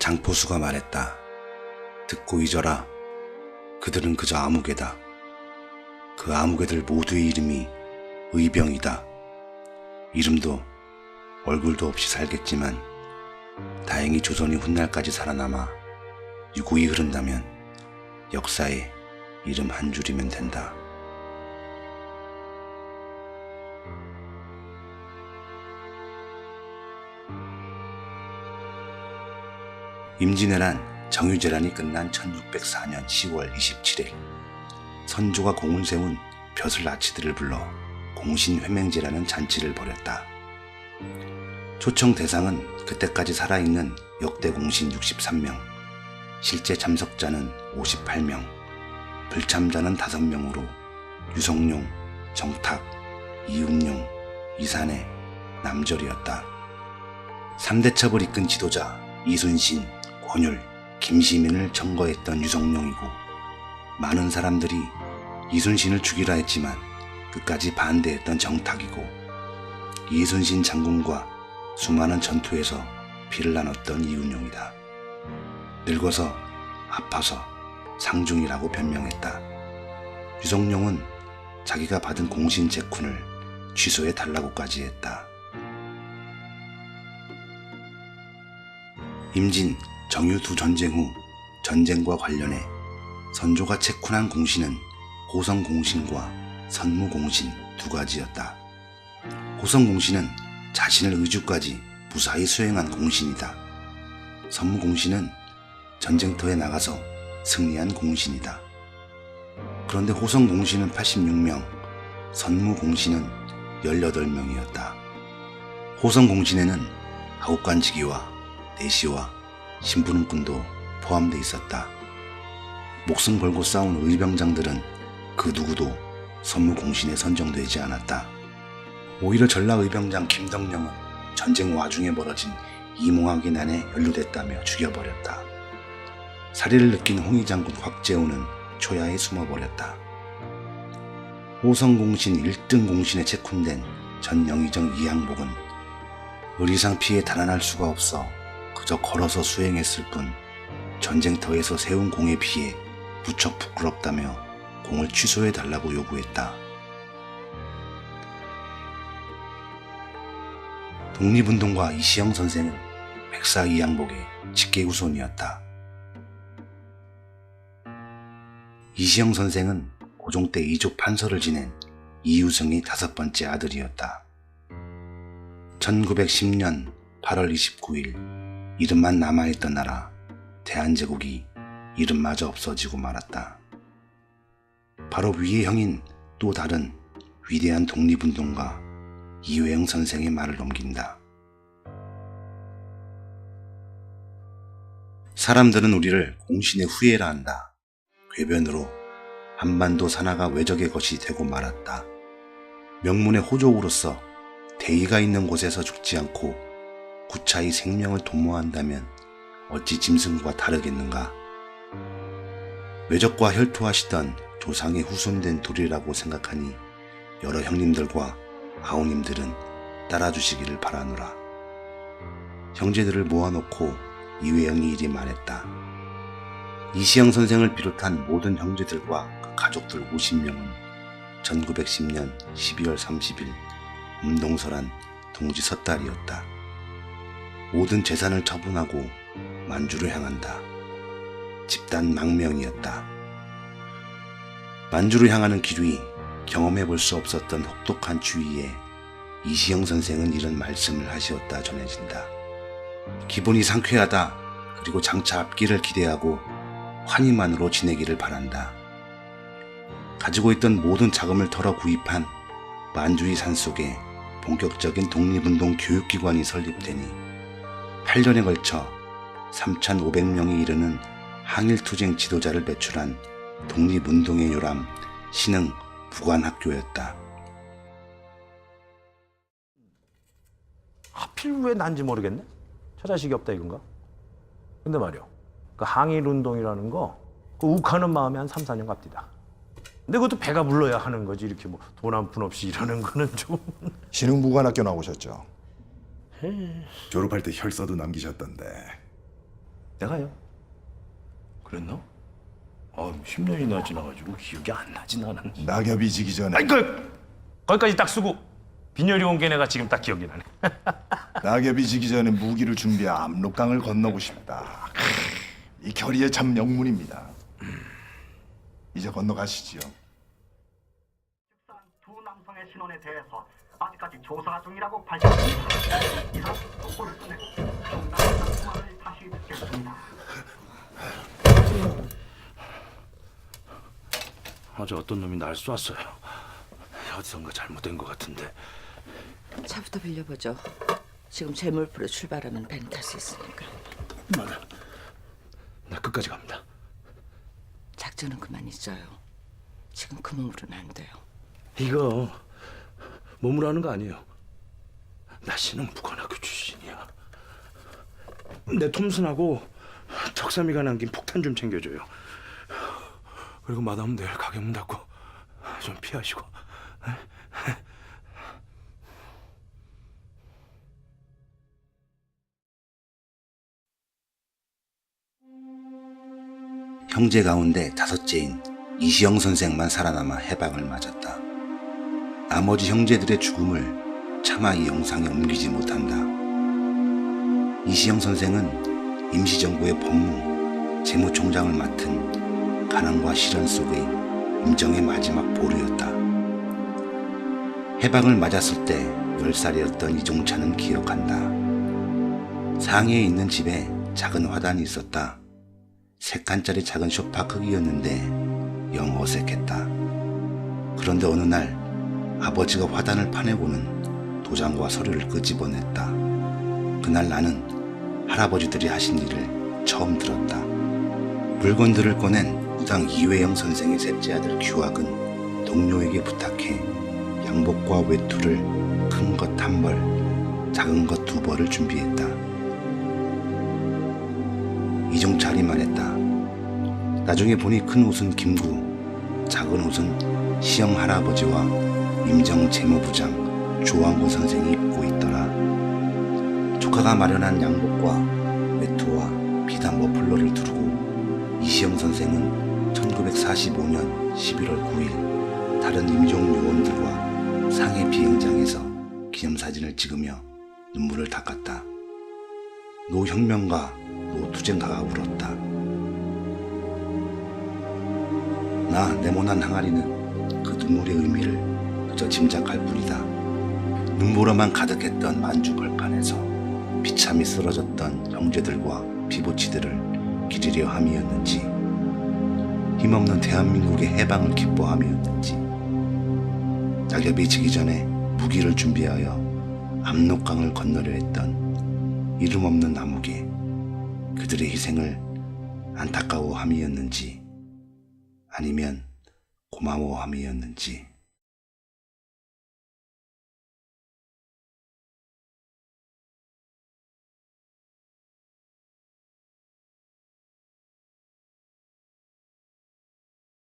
장포수가 말했다. 듣고 잊어라. 그들은 그저 아무개다. 그 아무개들 모두의 이름이 의병이다. 이름도 얼굴도 없이 살겠지만 다행히 조선이 훗날까지 살아남아 유구히 흐른다면 역사에 이름 한 줄이면 된다. 임진왜란 정유재란이 끝난 1604년 10월 27일 선조가 공을 세운 벼슬 아치들을 불러 공신회맹제라는 잔치를 벌였다. 초청 대상은 그때까지 살아있는 역대 공신 63명, 실제 참석자는 58명, 불참자는 5명으로 유성룡, 정탁, 이운용, 이산해, 남절이었다. 3대 첩을 이끈 지도자 이순신, 권율, 김시민을 청거했던 유성룡이고 많은 사람들이 이순신을 죽이라 했지만 끝까지 반대했던 정탁이고 이순신 장군과 수많은 전투에서 피를 나눴던 이운용이다. 늙어서 아파서 상중이라고 변명했다. 유성룡은 자기가 받은 공신 제쿤을 취소해 달라고까지 했다. 임진, 정유 두 전쟁 후 전쟁과 관련해 선조가 채쿤한 공신은 호성 공신과 선무 공신 두 가지였다. 호성 공신은 자신을 의주까지 무사히 수행한 공신이다. 선무 공신은 전쟁터에 나가서 승리한 공신이다. 그런데 호성 공신은 86명, 선무 공신은 18명이었다. 호성 공신에는 하옥관직이와 내시와 신부름꾼도 포함돼 있었다. 목숨 걸고 싸운 의병장들은 그 누구도 선무 공신에 선정되지 않았다. 오히려 전라 의병장 김덕령은 전쟁 와중에 벌어진 이몽학의 난에 연루됐다며 죽여버렸다. 사리를 느낀 홍희 장군 곽재우는 초야에 숨어버렸다. 호성공신 1등 공신에 채쿤된 전 영의정 이항복은 의리상 피해 달아날 수가 없어 그저 걸어서 수행했을 뿐 전쟁터에서 세운 공에 비해 무척 부끄럽다며 공을 취소해 달라고 요구했다. 독립운동가 이시영 선생은 백사 이양복의 직계 후손이었다. 이시영 선생은 고종 때 이조 판서를 지낸 이유성의 다섯 번째 아들이었다. 1910년 8월 29일 이름만 남아있던 나라 대한제국이 이름마저 없어지고 말았다. 바로 위의 형인 또 다른 위대한 독립운동가 이회영 선생의 말을 넘긴다. 사람들은 우리를 공신의 후예라 한다. 궤변으로 한반도 산하가 외적의 것이 되고 말았다. 명문의 호족으로서 대의가 있는 곳에서 죽지 않고 구차히 생명을 도모한다면 어찌 짐승과 다르겠는가? 외적과 혈투하시던 조상의 후손된 도리라고 생각하니 여러 형님들과 아우님들은 따라주시기를 바라노라. 형제들을 모아놓고 이회영이 이리 말했다. 이시영 선생을 비롯한 모든 형제들과 그 가족들 50명은 1910년 12월 30일 음동설한 동지 섣달이었다. 모든 재산을 처분하고 만주로 향한다. 집단 망명이었다. 만주로 향하는 길위 경험해 볼 수 없었던 혹독한 추위에 이시영 선생은 이런 말씀을 하시었다 전해진다. 기분이 상쾌하다. 그리고 장차 앞길을 기대하고 환희만으로 지내기를 바란다. 가지고 있던 모든 자금을 털어 구입한 만주리 산속에 본격적인 독립운동 교육기관이 설립되니 8년에 걸쳐 3,500명에 이르는 항일투쟁 지도자를 배출한 독립운동의 요람 신흥 부관학교였다. 하필 왜 난지 모르겠네. 처자식이 없다 이건가? 근데 말이요. 그 항일 운동이라는 거, 그 욱하는 마음에 한 3, 4년 갑디다. 근데 그것도 배가 불러야 하는 거지. 이렇게 뭐 돈 한 푼 없이 이러는 거는 좀. 신흥부관학교 나오셨죠? 졸업할 때 혈서도 남기셨던데 내가요. 그랬나? 아, 10년이나 지나가지고 기억이 안 나지 나는. 낙엽이 지기 전에 아이 그 거기까지 딱 쓰고 빈혈이 온 게 내가 지금 딱 기억이 나네. 낙엽이 지기 전에 무기를 준비해 압록강을 건너고 싶다. 이 결의의 참 영문입니다. 이제 건너가시지요. 두 남성의 신원에 대해서 아직까지 조사 중이라고 밝혔습니다. 이상 속보를 끝내고 정당한 상황을 다시 듣겠습니다. 어제 어떤 놈이 날 쐈어요. 어디선가 잘못된 것 같은데. 차부터 빌려보죠. 지금 제물포로 출발하면 벤탈수 있으니까. 맞아. 나 끝까지 갑니다. 작전은 그만 있어요. 지금 그 몸으로는 안 돼요. 이거 몸으로 하는 거 아니에요. 나 씨는 무관학교 출신이야. 내 톰슨하고 턱삼이가 남긴 폭탄 좀 챙겨줘요. 그리고 마담 내일 가게 문 닫고 좀 피하시고. 형제 가운데 다섯째인 이시영 선생만 살아남아 해방을 맞았다. 나머지 형제들의 죽음을 차마 이 영상에 옮기지 못한다. 이시영 선생은 임시정부의 법무, 재무총장을 맡은 가난과 시련 속의 임정의 마지막 보루였다. 해방을 맞았을 때 10살이었던 이종찬은 기억한다. 상해에 있는 집에 작은 화단이 있었다. 세 칸짜리 작은 소파 크기였는데 영 어색했다. 그런데 어느 날 아버지가 화단을 파내고는 도장과 서류를 끄집어냈다. 그날 나는 할아버지들이 하신 일을 처음 들었다. 물건들을 꺼낸 무당 이회영 선생의 셋째 아들 규학은 동료에게 부탁해 양복과 외투를 큰 것 한 벌, 작은 것 두 벌을 준비했다. 이종철이 말했다. 나중에 보니 큰 옷은 김구, 작은 옷은 시영 할아버지와 임정 재무부장 조왕구 선생이 입고 있더라. 조카가 마련한 양복과 외투와 비단 머플러를 두르고 이시영 선생은 1945년 11월 9일 다른 임종 요원들과 상해 비행장에서 기념사진을 찍으며 눈물을 닦았다. 노혁명과 노투쟁가가 울었다. 나 네모난 항아리는 그 눈물의 의미를 그저 짐작할 뿐이다. 눈보라만 가득했던 만주 벌판에서 비참히 쓰러졌던 형제들과 피부치들을 기리려 함이었는지 힘없는 대한민국의 해방을 기뻐함이었는지 낙엽이 지기 전에 무기를 준비하여 압록강을 건너려 했던 이름 없는 나무게 그들의 희생을 안타까워함이었는지 아니면 고마워함이었는지